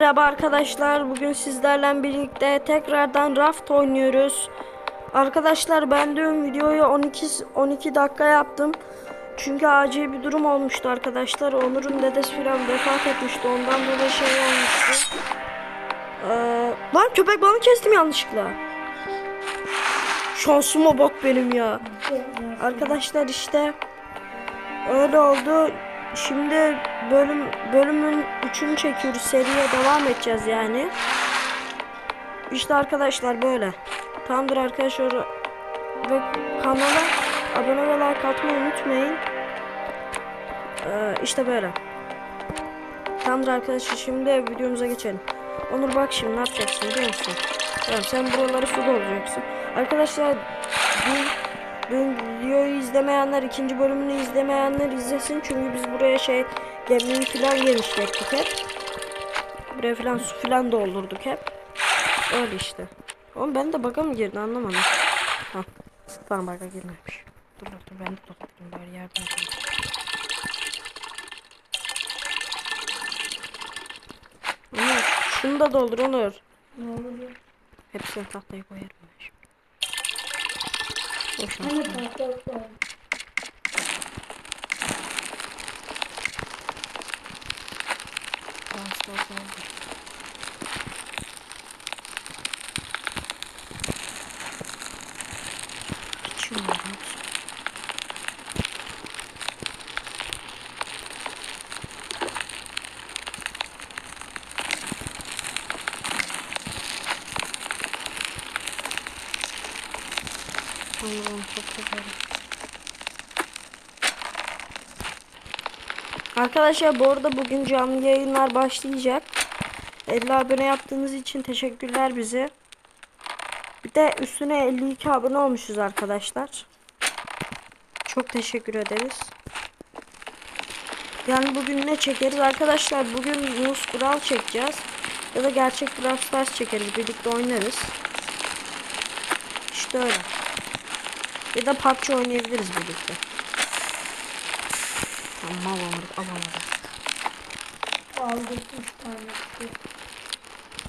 Merhaba arkadaşlar. Bugün sizlerle birlikte tekrardan Raft oynuyoruz. Arkadaşlar ben dün videoyu 12 12 dakika yaptım. Çünkü acil bir durum olmuştu arkadaşlar. Onur'un dedesi falan vefat etmişti. Ondan dolayı şey olmuştu. Ee, lan köpek balığı kestim yanlışlıkla. Şansıma bak benim ya. Arkadaşlar işte öyle oldu. Şimdi bölüm bölümün üçünü çekiyoruz. Seriye devam edeceğiz yani. İşte arkadaşlar böyle. Tamamdır arkadaşlar. Ve kanala abone ve like atmayı unutmayın. Ee, işte böyle. Tamamdır arkadaşlar. Şimdi videomuza geçelim. Onur bak şimdi ne yapacaksın biliyor musun? Tamam sen buraları su dolduracaksın. Arkadaşlar dün, dün videoyu izlemeyenler ikinci bölümünü izlemeyenler izlesin. Çünkü biz buraya şey gemiyi falan genişlettik hep. Buraya falan su falan doldurduk hep. Öyle işte. Oğlum ben de baka mı girdi anlamadım. Ha. Tamam baka girmemiş. Dur dur dur ben de doldurdum bari yardım edeyim. Onur şunu da doldur Onur. Ne oluyor? Hepsini tahtaya koyarım ben şimdi. Boşuna. Hani tahta var. Bastı oldu. Geçiyorlar hepsi. Allah'ım çok severim. Arkadaşlar bu arada bugün canlı yayınlar başlayacak. 50 abone yaptığınız için teşekkürler bize. Bir de üstüne 52 abone olmuşuz arkadaşlar. Çok teşekkür ederiz. Yani bugün ne çekeriz arkadaşlar? Bugün Mus Kural çekeceğiz. Ya da gerçek Brawl çekeriz. Birlikte oynarız. İşte öyle. Ya da PUBG oynayabiliriz birlikte. Alamadım alamadım. Aldık üç tane.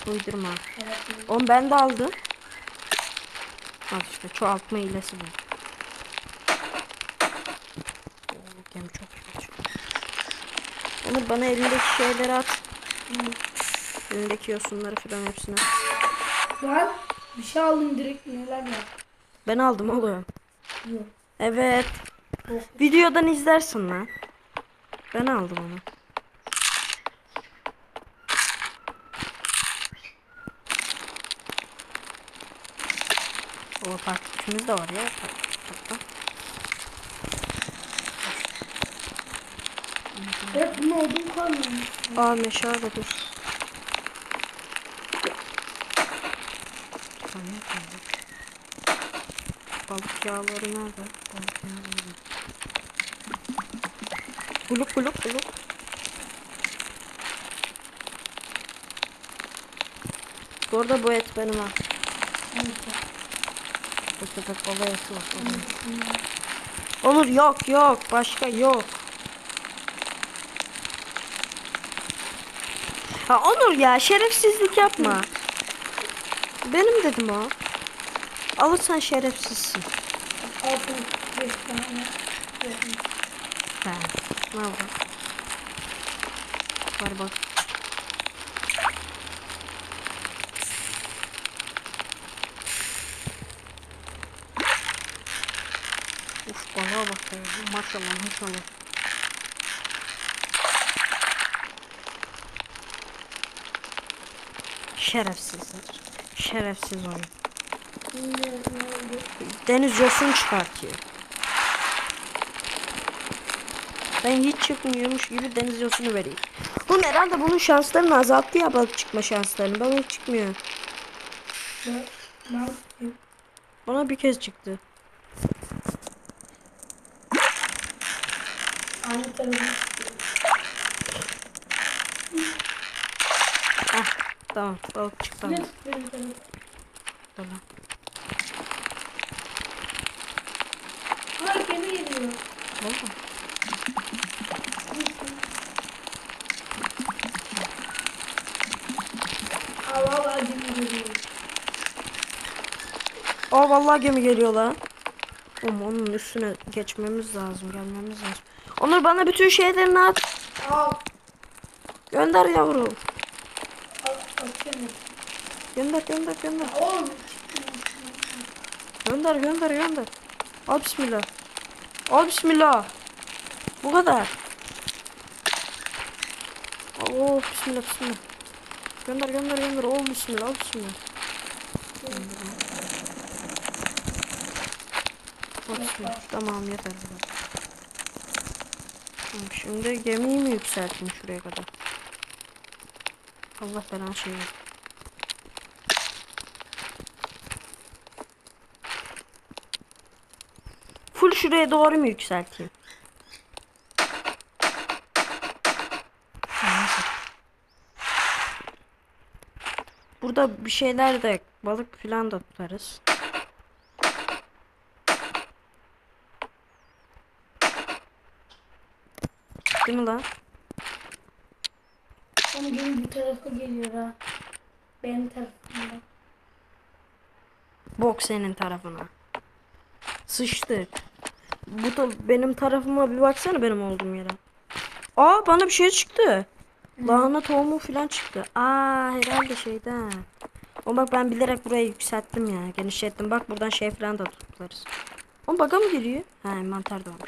Uydurma. Evet. Oğlum ben de aldım. Al işte çoğaltma hilesi bu. Gemi çok iyi. Onur bana elindeki şeyleri at. Elindeki yosunları falan hepsini. Lan bir şey aldım direkt neler ya? Ben aldım oğlum. Yok. Evet. Videodan izlersin lan. Ben aldım onu. O takipçimiz de var ya. Hatta. Hep bunu odun kalmamış. Aa meşale dur. Bir tane kaldı. Balık yağları nerede? Balık yağları. Buluk buluk buluk. Bu arada bu et benim ha. Bu köpek balığı eti var. Olur yok yok başka yok. Ha Onur ya şerefsizlik yapma. Benim dedim o. Alırsan şerefsizsin. Altı beş tane. He. Ne oldu? Var bak. Uf balığa bak ya. Maşallah maşallah. Şerefsizler. Şerefsiz oyun. Deniz yosun çıkartıyor. Ben hiç çıkmıyormuş gibi deniz yosunu vereyim. Bu herhalde bunun şanslarını azalttı ya balık çıkma şanslarını. Hiç çıkmıyor. Bana bir kez çıktı. aynı Heh, tamam balık çıktı. Ne? Tamam. Hayır gemi geliyor. Oldu. Aa vallahi gemi geliyor lan. Ama onun üstüne geçmemiz lazım, gelmemiz lazım. Onur bana bütün şeylerini at. Al. Gönder yavrum. Al gönder, gönder, gönder. Oğlum. Gönder, gönder, gönder. Al bismillah. Al bismillah. Bu kadar. Oh bismillah bismillah. Gönder gönder gönder. Oh bismillah al bismillah. Al bismillah. Tamam yeter. Şimdi gemiyi mi yükselteyim şuraya kadar? Allah falan şey versin. Full şuraya doğru mu yükselteyim? Burada bir şeyler de balık falan da tutarız. Değil mi lan? Onun gibi bir tarafa geliyor ha. Benim tarafımda. Bok senin tarafına. Sıçtı. Bu da benim tarafıma bir baksana benim olduğum yere. Aa bana bir şey çıktı. Lahana tohumu falan çıktı. Aa herhalde şeyden. O bak ben bilerek burayı yükselttim ya. Genişlettim. Bak buradan şey falan da toplarız. O baga mı giriyor? Ha mantar da var.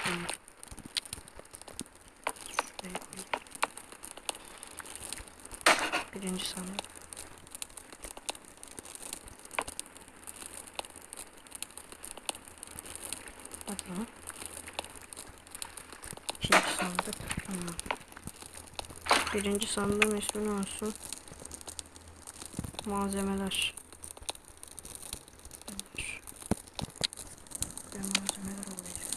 Birinci sandık. Bakalım. İkinci sandık. Tamam. Birinci sandığın ismi ne olsun? Malzemeler. Ve malzemeler olacak.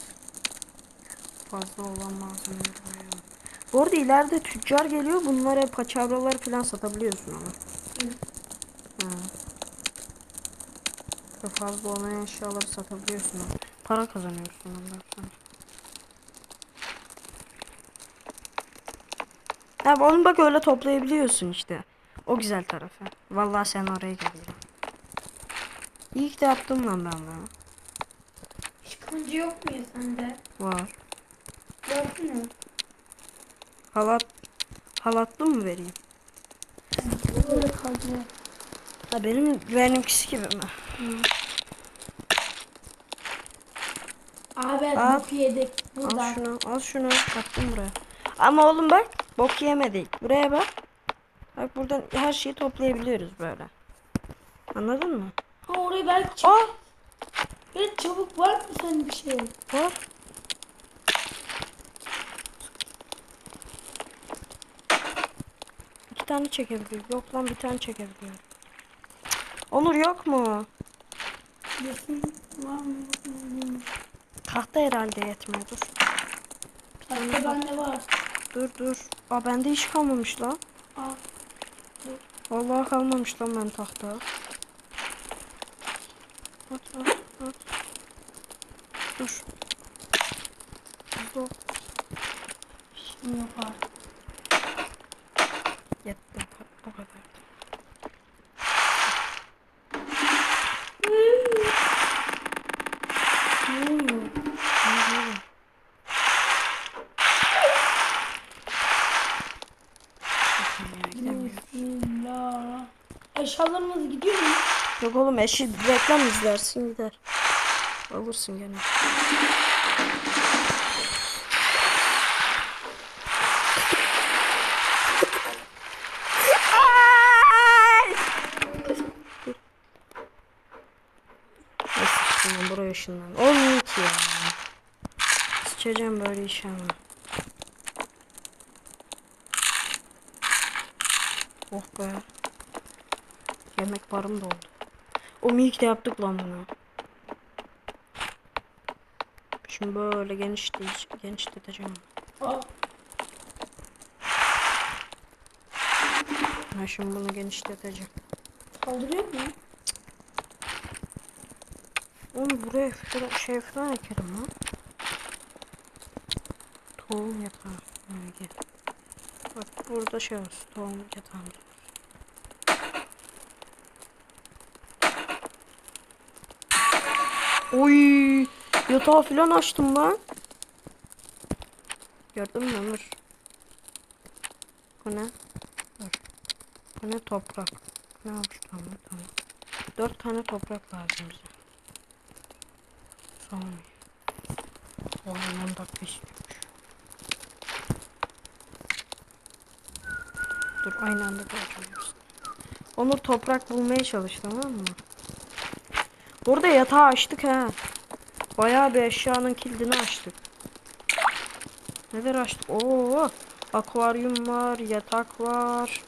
Fazla olan malzemeleri koyalım. Bu arada ileride tüccar geliyor. Bunlara paçavralar falan satabiliyorsun ama. Ha. Ve fazla olmayan eşyaları satabiliyorsun. ama. Para kazanıyorsun ondan sonra. Ha onu bak öyle toplayabiliyorsun işte. O güzel tarafı. Vallahi sen oraya geliyorsun. İyi ki de yaptım lan ben bunu. Kılıcı yok mu ya sende? Var. Versene. Halat halatlı mı vereyim? Böyle kaldı. Ha benim benimkisi gibi mi? Abi Al. boku yedik. Al şunu, al şunu. Attım buraya. Ama oğlum bak, bok yemedik. Buraya bak. Bak buradan her şeyi toplayabiliyoruz böyle. Anladın mı? Ha oraya belki çabuk. Aa, Böyle çabuk var mı sende bir şey? var. İki tane çekebiliyor. Yok lan bir tane çekebiliyor. Onur yok mu? Resim var mı? Tahta herhalde yetmiyor. Dur. Tahta bende var. Dur dur. Aa bende hiç kalmamış lan. Al. Vallahi kalmamış lan ben tahta. At at at. Dur. Dur. Şimdi artık. Yetti. O kadar. Ne oluyor? Ne diyorum? Bakayım ya, gidemiyorum. Bismillah. Eşyalarımız gidiyor mu? Yok oğlum eşi reklam izlersin gider. Alırsın gene. Buraya ışınlan. Olmuyor ki ya. Sıçacağım böyle işe ama. Oh be. Yemek barım doldu. O ilk de yaptık lan bunu. Şimdi böyle genişle genişleteceğim. Al. Ben şimdi bunu genişleteceğim. Kaldırıyor mu? Onu buraya falan, şey falan ekelim lan. Tohum yatağı. Ha, gel. Bak burada şey olsun. Tohum yatağı. Oy yatağı falan açtım lan. Gördün mü Ömür? Bu ne? Dur. Bu ne toprak? Ne olmuş tamam tamam. Dört tane toprak lazım bize. Son. Oğlum 10 dakika istiyormuş. Dur aynı anda koyacağım. Onur toprak bulmaya çalış tamam mı? Burada yatağı açtık ha. Bayağı bir eşyanın kilidini açtık. Neler açtık? Oo, akvaryum var, yatak var.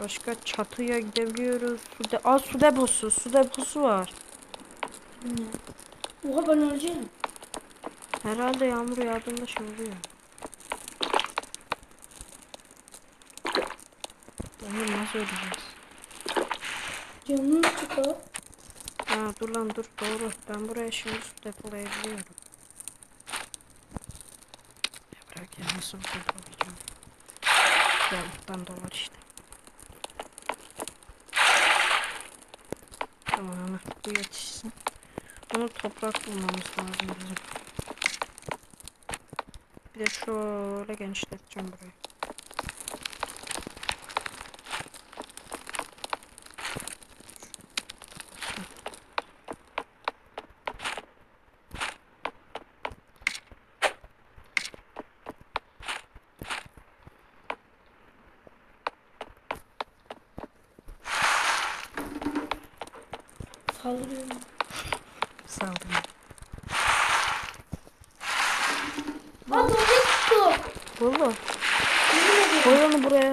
Başka çatıya gidebiliyoruz. Su, de Aa, su deposu, su deposu var. Oha ben öleceğim. Herhalde yağmur yağdığında şey oluyor. Onu nasıl ödeyeceğiz? Canım çıkıyor. Ha dur lan dur doğru. Ben buraya şimdi su depolayabiliyorum. Ya bırak ya nasıl depolayacağım? Ya buradan dolar işte. Tamam hemen bu yetişsin. Bunu toprak bulmamız lazım bizim. Bir de şöyle genişleteceğim burayı. Saldırıyorum. Saldım. Aa domuz tuttu. Valla. Koy onu buraya.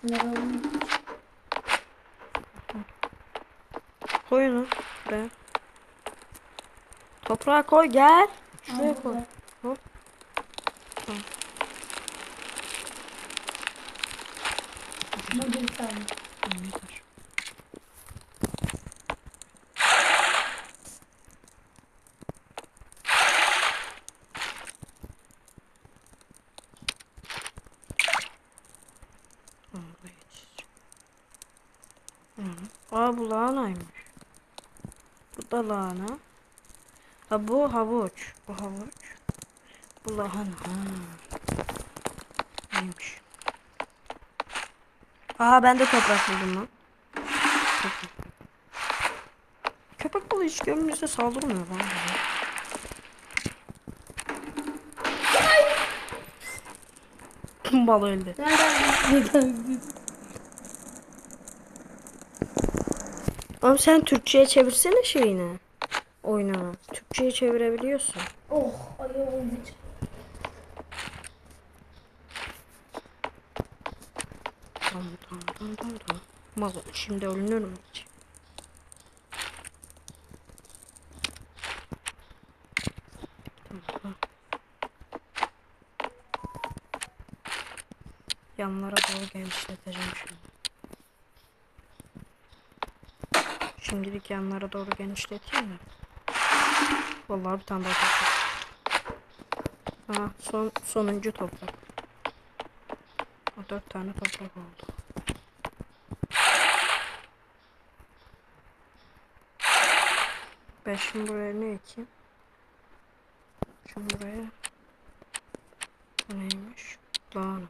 Şunları alayım. Koy onu buraya. Toprağa koy gel. Şuraya koy. Hop. Tamam. Bu bir tane. Tamam, yeter. Tamam, buraya geçeceğim. Hı. Aa bu lahanaymış. Bu da lahana. Ha bu havuç. Bu havuç. Bu lahana. Ha. Neymiş? Aa ben de toprak buldum lan. Köpek balığı hiç görünürse saldırmıyor lan. Bal öldü. Nereden? Nereden? Ama sen Türkçe'ye çevirsene şeyini. Oyununu. Türkçe'ye çevirebiliyorsun. Oh ayağım. Tamam tamam tamam tamam. Mal şimdi ölünürüm hiç. Tamam, tamam. Yanlara doğru genişleteceğim şimdi. Şimdilik yanlara doğru genişleteyim mi? Vallahi bir tane daha toprak. Aha son sonuncu toprak. O dört tane toprak oldu. Ben şimdi buraya ne ekeyim? Şimdi buraya bu neymiş? Lahana.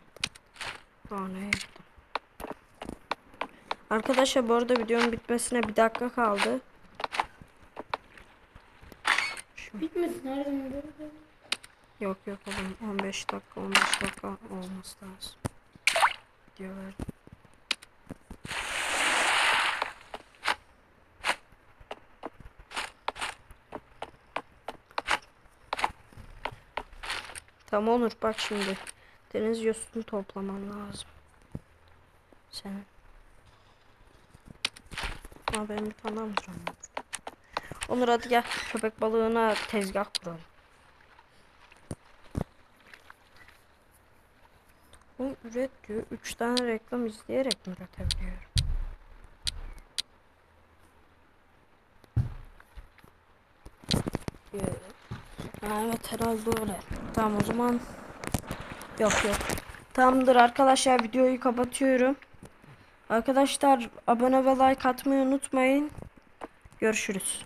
Lahana ektim. Arkadaşlar bu arada videonun bitmesine bir dakika kaldı. Bitmesin nereden gördün? yok yok oğlum 15 dakika 15 dakika olması lazım. Diyorlar. Tamam Onur bak şimdi. Deniz yosunu toplaman lazım. Senin. Aa benim bir tane daha. Onur hadi gel köpek balığına tezgah kuralım. Bu üret diyor. 3 tane reklam izleyerek mi üretebiliyorum? Evet herhalde öyle. Tamam o zaman. Yok yok. Tamamdır arkadaşlar videoyu kapatıyorum. Arkadaşlar abone ve like atmayı unutmayın. Görüşürüz.